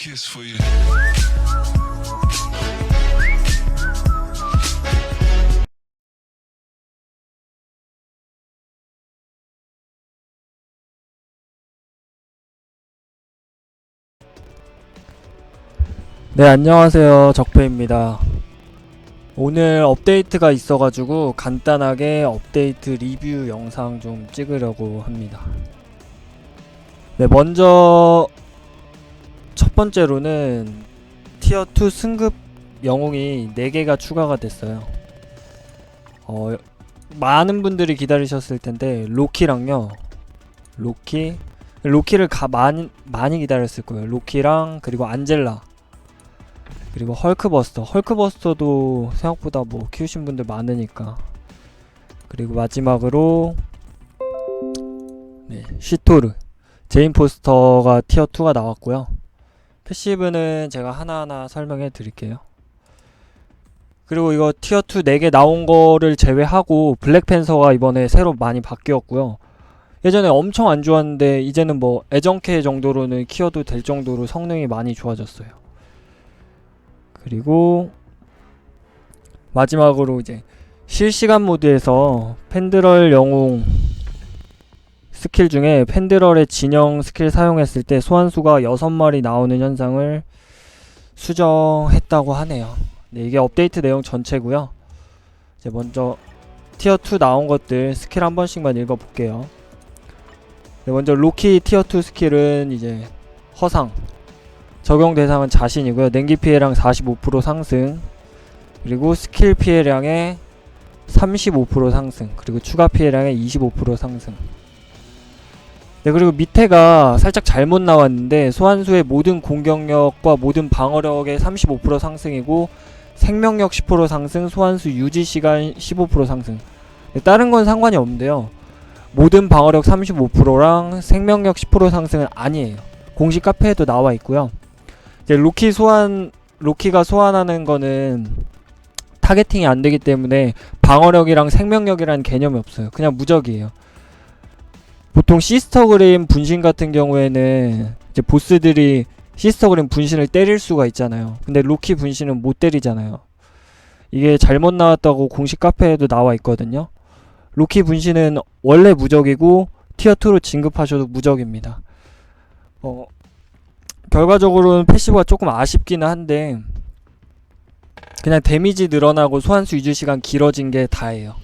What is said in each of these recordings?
kiss for you. 네, 안녕하세요. 적배입니다. 오늘 업데이트가 있어가지고 간단하게 업데이트 리뷰 영상 좀 찍으려고 합니다. 네, 먼저 첫 번째로는 티어 2 승급 영웅이 4개가 추가가 됐어요. 어, 많은 분들이 기다리셨을 텐데 로키랑요. 로키 로키를 가 많이 많이 기다렸을 거예요. 로키랑 그리고 안젤라 그리고 헐크버스터 헐크버스터도 생각보다 뭐 키우신 분들 많으니까 그리고 마지막으로 네 시토르 제인 포스터가 티어 2가 나왔고요 패시브는 제가 하나하나 설명해 드릴게요. 그리고 이거 티어 2 4개 나온 거를 제외하고 블랙팬서가 이번에 새로 많이 바뀌었고요. 예전에 엄청 안 좋았는데 이제는 뭐 애정캐 정도로는 키워도 될 정도로 성능이 많이 좋아졌어요. 그리고 마지막으로 이제 실시간 모드에서 펜드럴 영웅 스킬 중에 펜드럴의 진영 스킬 사용했을 때 소환수가 6마리 나오는 현상을 수정했다고 하네요. 네, 이게 업데이트 내용 전체고요. 이제 먼저 티어 2 나온 것들 스킬 한 번씩만 읽어 볼게요. 네, 먼저 로키 티어 2 스킬은 이제 허상 적용 대상은 자신이고요. 냉기 피해량 45% 상승. 그리고 스킬 피해량의 35% 상승. 그리고 추가 피해량의 25% 상승. 네, 그리고 밑에가 살짝 잘못 나왔는데 소환수의 모든 공격력과 모든 방어력의 35% 상승이고 생명력 10% 상승, 소환수 유지 시간 15% 상승. 네, 다른 건 상관이 없는데요. 모든 방어력 35%랑 생명력 10% 상승은 아니에요. 공식 카페에도 나와 있고요. 이제 로키 소환 로키가 소환하는 거는 타겟팅이 안 되기 때문에 방어력이랑 생명력이라는 개념이 없어요. 그냥 무적이에요. 보통 시스터그램 분신 같은 경우에는 이제 보스들이 시스터그램 분신을 때릴 수가 있잖아요. 근데 로키 분신은 못 때리잖아요. 이게 잘못 나왔다고 공식 카페에도 나와 있거든요. 로키 분신은 원래 무적이고 티어 2로 진급하셔도 무적입니다. 어, 결과적으로는 패시브가 조금 아쉽기는 한데 그냥 데미지 늘어나고 소환수 유지 시간 길어진 게 다예요.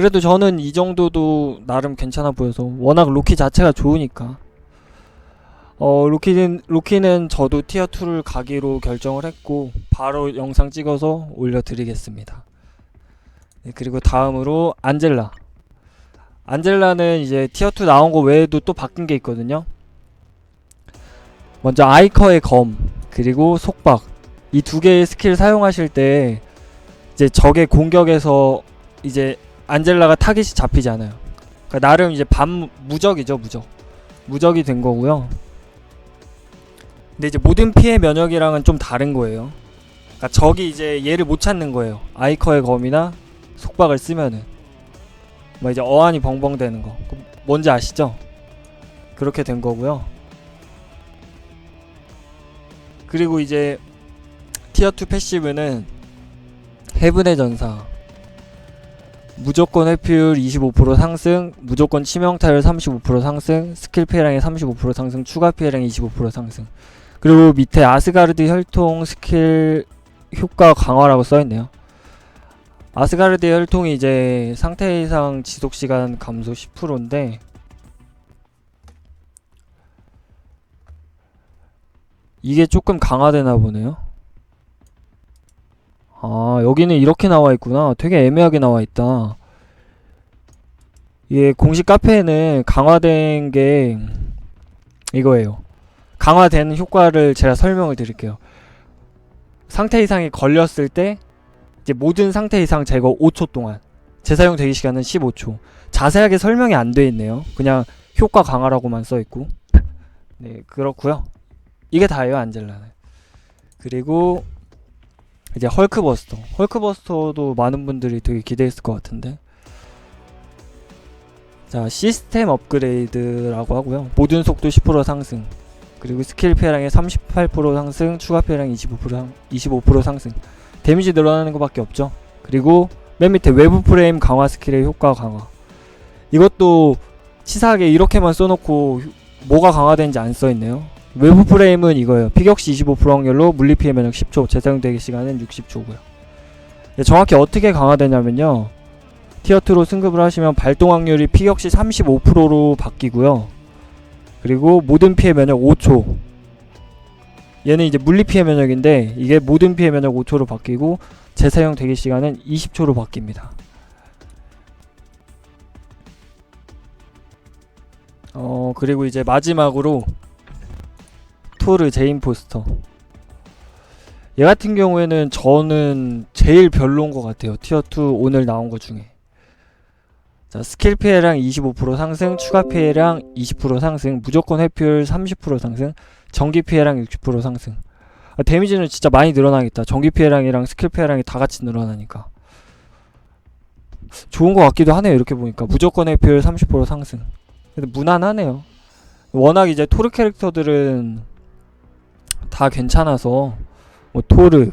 그래도 저는 이 정도도 나름 괜찮아 보여서 워낙 로키 자체가 좋으니까 어 로키는 로키는 저도 티어 2를 가기로 결정을 했고 바로 영상 찍어서 올려드리겠습니다. 네, 그리고 다음으로 안젤라. 안젤라는 이제 티어 2 나온 거 외에도 또 바뀐 게 있거든요. 먼저 아이커의 검 그리고 속박 이 두 개의 스킬 사용하실 때 이제 적의 공격에서 이제 안젤라가 타깃이 잡히잖아요. 그러니까 나름 이제 반 무적이죠 무적 무적이 된 거고요. 근데 이제 모든 피해 면역이랑은 좀 다른 거예요. 그러니까 적이 이제 얘를 못 찾는 거예요. 아이커의 검이나 속박을 쓰면은 뭐 이제 어안이 벙벙 되는 거 뭔지 아시죠? 그렇게 된 거고요. 그리고 이제 티어 2 패시브는 해븐의 전사 무조건 회피율 25% 상승, 무조건 치명타율 35% 상승, 스킬 피해량의 35% 상승, 추가 피해량의 25% 상승. 그리고 밑에 아스가르드 혈통 스킬 효과 강화라고 써있네요. 아스가르드 혈통이 이제 상태 이상 지속 시간 감소 10%인데 이게 조금 강화되나 보네요. 아, 여기는 이렇게 나와 있구나. 되게 애매하게 나와 있다. 이게 공식 카페에는 강화된 게 이거예요. 강화된 효과를 제가 설명을 드릴게요. 상태 이상이 걸렸을 때 이제 모든 상태 이상 제거 5초 동안 재사용 대기 시간은 15초. 자세하게 설명이 안 돼 있네요. 그냥 효과 강화라고만 써 있고. 네, 그렇고요. 이게 다예요, 안젤라는. 그리고 이제 헐크버스터. 헐크버스터도 많은 분들이 되게 기대했을 것 같은데. 자, 시스템 업그레이드라고 하고요. 모든 속도 10% 상승. 그리고 스킬 피해량의 38% 상승, 추가 피해량 25% 상, 25% 상승. 데미지 늘어나는 것밖에 없죠. 그리고 맨 밑에 외부 프레임 강화 스킬의 효과 강화. 이것도 치사하게 이렇게만 써놓고 뭐가 강화되는지 안 써있네요. 외부 프레임은 이거예요. 피격시 25% 확률로 물리 피해 면역 10초, 재사용되기 시간은 60초고요. 정확히 어떻게 강화되냐면요. 티어2로 승급을 하시면 발동 확률이 피격시 35%로 바뀌고요. 그리고 모든 피해 면역 5초. 얘는 이제 물리 피해 면역인데 이게 모든 피해 면역 5초로 바뀌고 재사용 대기 시간은 20초로 바뀝니다. 어 그리고 이제 마지막으로 토르 제인 포스터. 얘 같은 경우에는 저는 제일 별로인 것 같아요. 티어 2 오늘 나온 것 중에. 자, 스킬 피해량 25% 상승, 추가 피해량 20% 상승, 무조건 회피율 30% 상승, 전기 피해량 60% 상승. 아, 데미지는 진짜 많이 늘어나겠다. 전기 피해량이랑 스킬 피해량이 다 같이 늘어나니까. 좋은 것 같기도 하네요. 이렇게 보니까 무조건 회피율 30% 상승. 근데 무난하네요. 워낙 이제 토르 캐릭터들은 다 괜찮아서 뭐 토르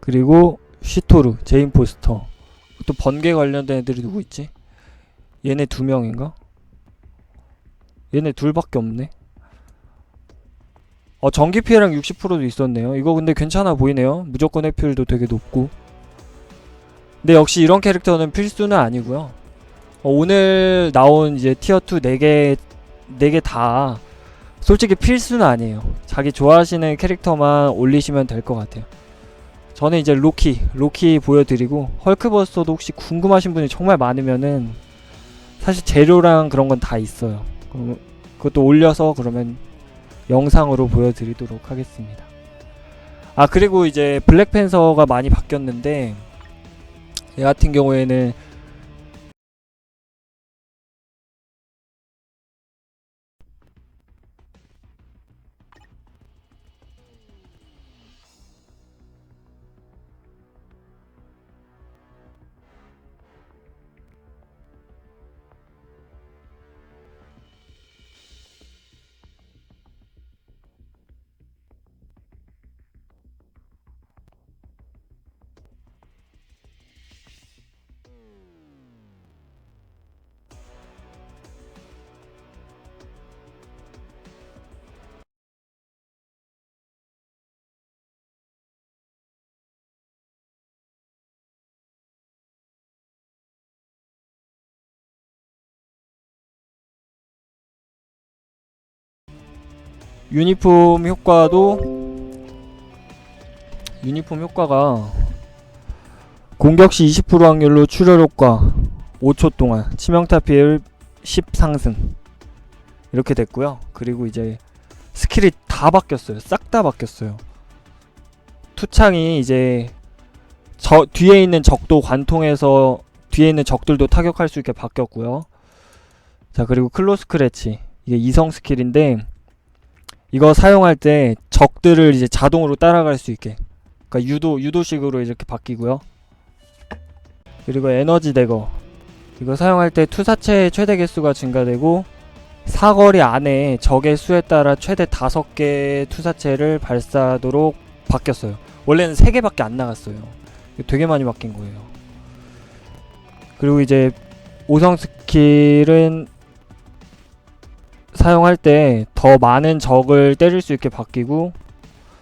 그리고 시토르, 제인 포스터 또 번개 관련된 애들이 누구 있지? 얘네 두 명인가? 얘네 둘밖에 없네. 어 전기 피해량 60%도 있었네요. 이거 근데 괜찮아 보이네요. 무조건 회피율도 되게 높고. 근데 역시 이런 캐릭터는 필수는 아니고요. 어, 오늘 나온 이제 티어 2 4개 4개 다 솔직히 필수는 아니에요. 자기 좋아하시는 캐릭터만 올리시면 될 것 같아요. 저는 이제 로키, 로키 보여드리고 헐크버스터도 혹시 궁금하신 분이 정말 많으면은 사실 재료랑 그런 건 다 있어요. 그럼 그것도 올려서 그러면 영상으로 보여드리도록 하겠습니다. 아 그리고 이제 블랙팬서가 많이 바뀌었는데 얘 같은 경우에는 유니폼 효과도 유니폼 효과가 공격 시 20% 확률로 출혈 효과 5초 동안 치명타 피해율 10 상승 이렇게 됐고요. 그리고 이제 스킬이 다 바뀌었어요. 싹 다 바뀌었어요. 투창이 이제 저 뒤에 있는 적도 관통해서 뒤에 있는 적들도 타격할 수 있게 바뀌었고요. 자 그리고 클로스 크래치 이게 이성 스킬인데 이거 사용할 때 적들을 이제 자동으로 따라갈 수 있게 그러니까 유도 유도식으로 이렇게 바뀌고요. 그리고 에너지 대거 이거 사용할 때 투사체의 최대 개수가 증가되고 사거리 안에 적의 수에 따라 최대 5개 투사체를 발사하도록 바뀌었어요. 원래는 3개밖에 안 나갔어요. 되게 많이 바뀐 거예요. 그리고 이제 오성 스킬은 사용할 때 더 많은 적을 때릴 수 있게 바뀌고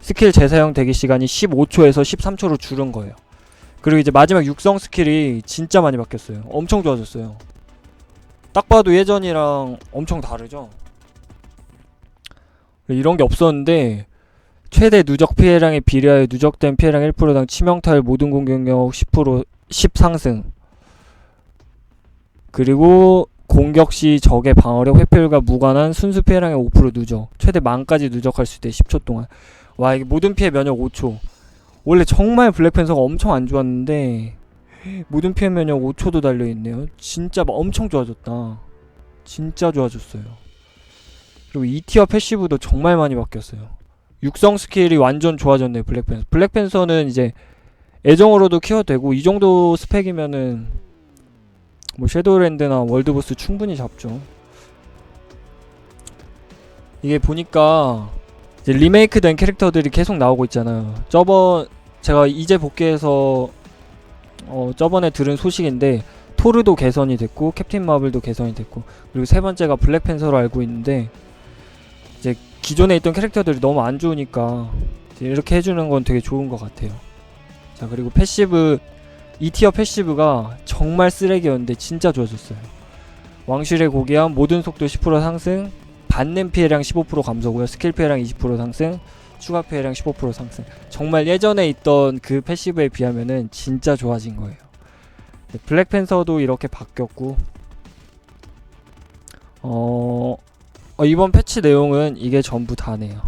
스킬 재사용 대기 시간이 15초에서 13초로 줄은 거예요. 그리고 이제 마지막 육성 스킬이 진짜 많이 바뀌었어요. 엄청 좋아졌어요. 딱 봐도 예전이랑 엄청 다르죠. 이런 게 없었는데 최대 누적 피해량에 비례하여 누적된 피해량 1%당 치명타율 모든 공격력 10% 10 상승. 그리고 공격 시 적의 방어력 회피율과 무관한 순수 피해량의 5% 누적. 최대 만까지 누적할 수 있대 10초 동안. 와 이게 모든 피해 면역 5초. 원래 정말 블랙팬서가 엄청 안 좋았는데 모든 피해 면역 5초도 달려 있네요. 진짜 막 엄청 좋아졌다. 진짜 좋아졌어요. 그리고 2티어 패시브도 정말 많이 바뀌었어요. 육성 스킬이 완전 좋아졌네요. 블랙팬서. 블랙팬서는 이제 애정으로도 키워되고 이 정도 스펙이면은 뭐 섀도우랜드나 월드보스 충분히 잡죠. 이게 보니까 이제 리메이크 된 캐릭터들이 계속 나오고 있잖아요. 저번 제가 이제 복귀해서 어 저번에 들은 소식인데 토르도 개선이 됐고 캡틴 마블도 개선이 됐고 그리고 세 번째가 블랙팬서로 알고 있는데 이제 기존에 있던 캐릭터들이 너무 안 좋으니까 이렇게 해주는 건 되게 좋은 것 같아요. 자 그리고 패시브 2티어 패시브가 정말 쓰레기였는데 진짜 좋아졌어요. 왕실의 고귀함 모든 속도 10% 상승 받는 피해량 15% 감소고요. 스킬 피해량 20% 상승 추가 피해량 15% 상승 정말 예전에 있던 그 패시브에 비하면은 진짜 좋아진 거예요. 네, 블랙팬서도 이렇게 바뀌었고 어, 어, 이번 패치 내용은 이게 전부 다네요.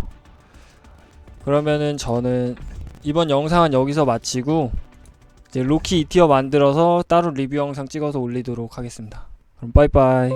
그러면은 저는 이번 영상은 여기서 마치고 이제 로키 2티어 만들어서 따로 리뷰 영상 찍어서 올리도록 하겠습니다. 그럼 빠이빠이.